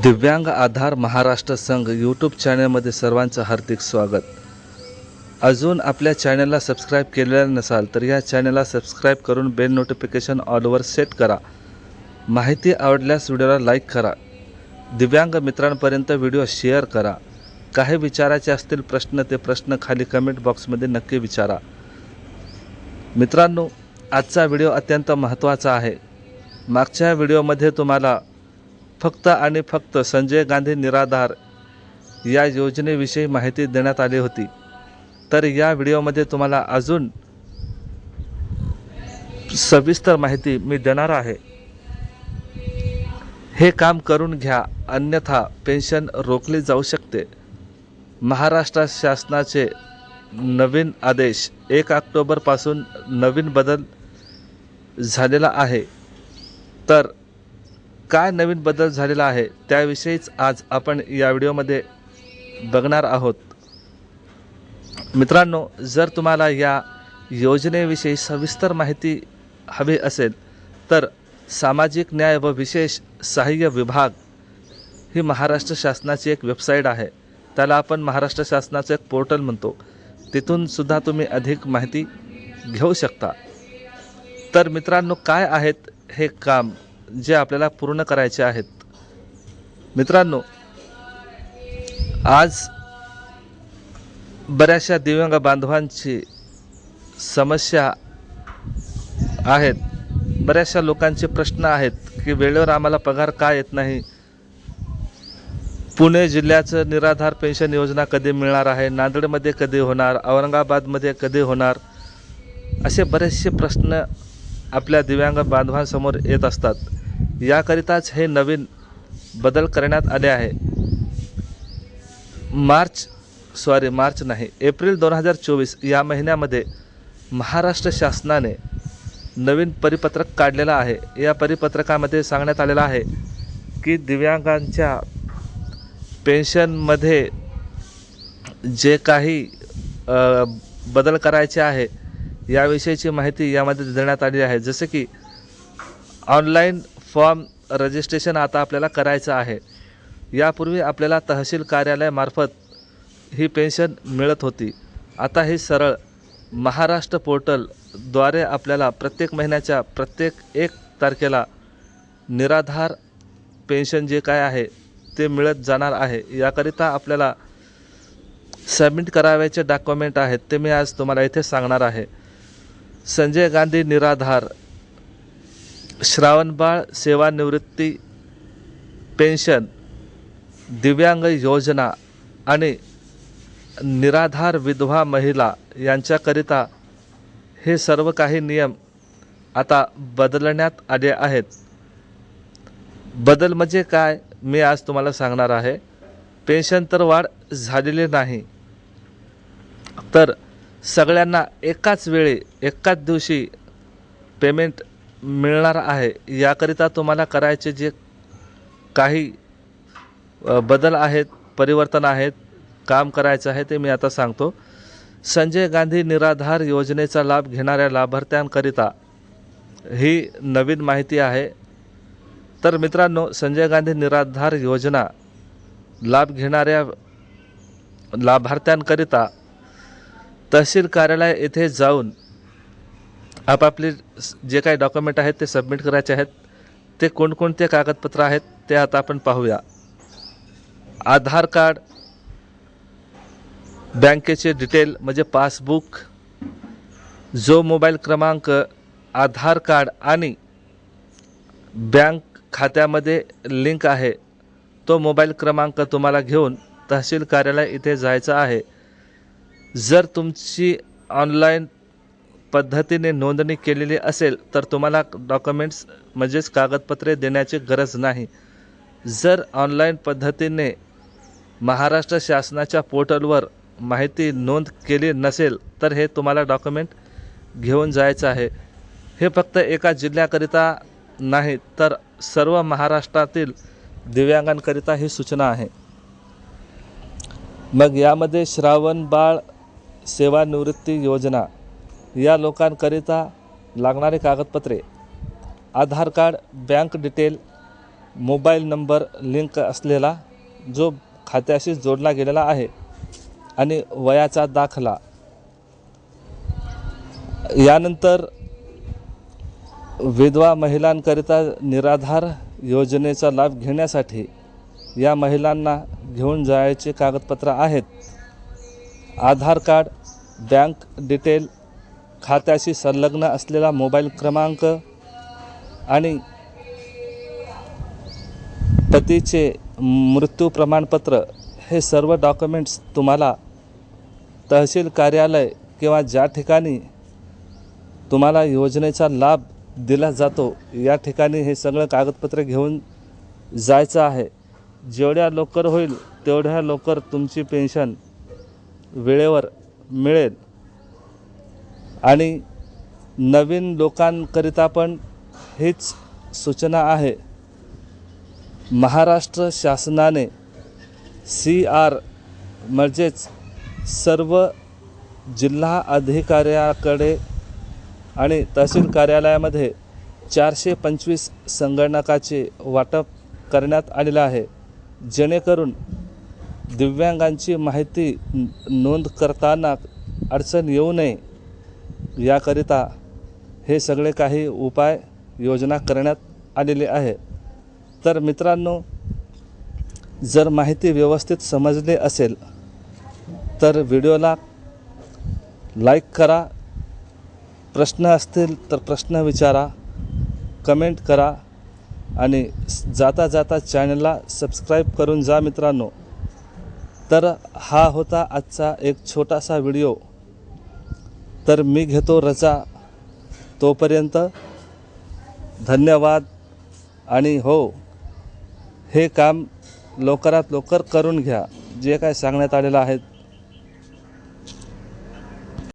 दिव्यांग आधार महाराष्ट्र संघ यूट्यूब चॅनलमध्ये सर्वांचं हार्दिक स्वागत. अजून आपल्या चॅनलला सबस्क्राईब केलेलं नसाल तर या चॅनलला सबस्क्राईब करून बेल नोटिफिकेशन ऑलवर सेट करा. माहिती आवडल्यास व्हिडिओला लाईक करा. दिव्यांग मित्रांपर्यंत व्हिडिओ शेअर करा. काही विचारायचे असतील प्रश्न ते प्रश्न खाली कमेंट बॉक्समध्ये नक्की विचारा. मित्रांनो आजचा व्हिडिओ अत्यंत महत्त्वाचा आहे. मागच्या व्हिडिओमध्ये तुम्हाला फक्त आणि फक्त संजय गांधी निराधार या योजनेविषयी माहिती देण्यात आली होती. तर या व्हिडिओमध्ये तुम्हाला अजून सविस्तर माहिती मी देणार आहे. हे काम करून घ्या अन्यथा पेन्शन रोखली जाऊ शकते. महाराष्ट्र शासनाचे नवीन आदेश एक ऑक्टोबरपासून नवीन बदल झालेला आहे. तर काय नवीन बदल झालेला आहे त्याविषयीच आज आपण या व्हिडिओमध्ये बघणार आहोत. मित्रांनो जर तुम्हाला या योजनेविषयी सविस्तर माहिती हवी असेल तर सामाजिक न्याय व विशेष सहाय्य विभाग ही महाराष्ट्र शासनाची एक वेबसाईट आहे. त्याला आपण महाराष्ट्र शासनाचं एक पोर्टल म्हणतो. तिथून सुद्धा तुम्ही अधिक माहिती घेऊ शकता. तर मित्रांनो काय आहेत हे काम? जे आपल्याला पूर्ण करायचे आहेत. मित्रांनो आज बऱ्याचशा दिव्यांग बांधवांची समस्या आहेत. बऱ्याचशा लोकांचे प्रश्न आहेत की वेळेवर आम्हाला पगार का येत नाही? पुणे जिल्ह्याचं निराधार पेन्शन योजना कधी मिळणार आहे? नांदेडमध्ये कधी होणार? औरंगाबादमध्ये कधी होणार? असे बरेचसे प्रश्न आपल्या दिव्यांग बांधवांसमोर येत असतात. याकरिताच हे नवीन बदल करण्यात आले आहे. मार्च सॉरी मार्च नाही एप्रिल दोन हजार चोवीस या महिन्यामध्ये महाराष्ट्र शासनाने नवीन परिपत्रक काढलेलं आहे. या परिपत्रकामध्ये सांगण्यात आलेलं आहे की दिव्यांगांच्या पेन्शनमध्ये जे काही बदल करायचे आहे याविषयीची माहिती यामध्ये देण्यात आली आहे. जसे की ऑनलाईन फॉर्म रजिस्ट्रेशन आता आपल्याला करायचं आहे. यापूर्वी आपल्याला तहसील कार्यालयामार्फत ही पेन्शन मिळत होती. आता ही सरळ महाराष्ट्र पोर्टलद्वारे आपल्याला प्रत्येक महिन्याच्या प्रत्येक एक तारखेला निराधार पेन्शन जे काय आहे ते मिळत जाणार आहे. याकरिता आपल्याला सबमिट करावयाचे डॉक्युमेंट आहेत ते मी आज तुम्हाला इथे सांगणार आहे. संजय गांधी निराधार श्रावणबाळ सेवानिवृत्ती पेन्शन दिव्यांग योजना आणि निराधार विधवा महिला यांच्याकरिता हे सर्व काही नियम आता बदलण्यात आले आहेत. बदल म्हणजे काय मी आज तुम्हाला सांगणार आहे. पेन्शन तर वाढ झालेली नाही. तर सगळ्यांना एकाच वेळी एकाच दिवशी पेमेंट मिळणार आहे याकरिता तुम्हाला करायचे जे काही बदल आहेत परिवर्तन आहेत काम करायचं आहे ते मी आता सांगतो. संजय गांधी निराधार योजनेचा लाभ घेणाऱ्या लाभार्थ्यांकरिता ही नवीन माहिती आहे. तर मित्रांनो संजय गांधी निराधार योजना लाभ घेणाऱ्या लाभार्थ्यांकरिता तहसील कार्यालय येथे जाऊन आपापले जे काही डॉक्युमेंट आहेत ते सबमिट करायचे आहेत. ते कोणकोणते कागदपत्र आहेत ते आता आपण पाहूया. आधार कार्ड बँकेचे डिटेल म्हणजे पासबुक जो मोबाईल क्रमांक आधार कार्ड आणि बँक खात्यामध्ये लिंक आहे तो मोबाईल क्रमांक तुम्हाला घेऊन तहसील कार्यालय इथे जायचं आहे. जर तुमची ऑनलाईन पद्धतीने नोंदणी केलेली असेल तर तुम्हाला डॉक्युमेंट्स म्हणजेच कागदपत्रे देण्याची गरज नाही. जर ऑनलाईन पद्धतीने महाराष्ट्र शासनाच्या पोर्टलवर माहिती नोंद केली नसेल तर हे तुम्हाला डॉक्युमेंट घेऊन जायचं आहे. हे फक्त एका जिल्ह्याकरिता नाही तर सर्व महाराष्ट्रातील दिव्यांगांकरिता ही सूचना आहे. मग यामध्ये श्रावण बाळ सेवानिवृत्ती योजना या लोकांकरिता लागणारे कागदपत्रे Aadhaar card bank detail mobile number link असलेला जो खात्याशी जोडला गेलेला आहे आणि वयाचा दाखला. यानंतर विधवा महिलांकरिता निराधार योजनेचा लाभ घेण्यासाठी या महिलांना घेऊन जायचे कागदपत्र आहेत. आधार कार्ड बँक डिटेल खात्याशी संलग्न असलेला मोबाईल क्रमांक आणि पतीचे मृत्यू प्रमाणपत्र हे सर्व डॉक्युमेंट्स तुम्हाला तहसील कार्यालय किंवा ज्या ठिकाणी तुम्हाला योजनेचा लाभ दिला जातो या ठिकाणी हे सगळं कागदपत्र घेऊन जायचं आहे. जेवढ्या लवकर होईल तेवढ्या लवकर तुमची पेन्शन वेळेवर मिळेल. आणि नवीन लोकांकरिता पण हीच सूचना आहे. महाराष्ट्र शासनाने सी आर म्हणजेच सर्व जिल्हा अधिकाऱ्याकडे आणि तहसील कार्यालयामध्ये चारशे पंचवीस संगणकाचे वाटप करण्यात आलेलं आहे. जेणेकरून दिव्यांगांची माहिती नोंद करताना अडचण येऊ नये. याकरिता हे सगळे काही उपाय योजना करण्यात आलेले आहे तर मित्रांनो जर माहिती व्यवस्थित समजली असेल तर व्हिडिओला लाईक करा. प्रश्न असतील तर प्रश्न विचारा कमेंट करा आणि जाता जाता चॅनलला सबस्क्राईब करून जा मित्रांनो. तर हा होता आजचा एक छोटासा व्हिडिओ. तर मी घेतो रजा तोपर्यंत धन्यवाद आणि हो हे काम लवकरात लवकर करून घ्या. जे काय सांगण्यात आलेलं आहे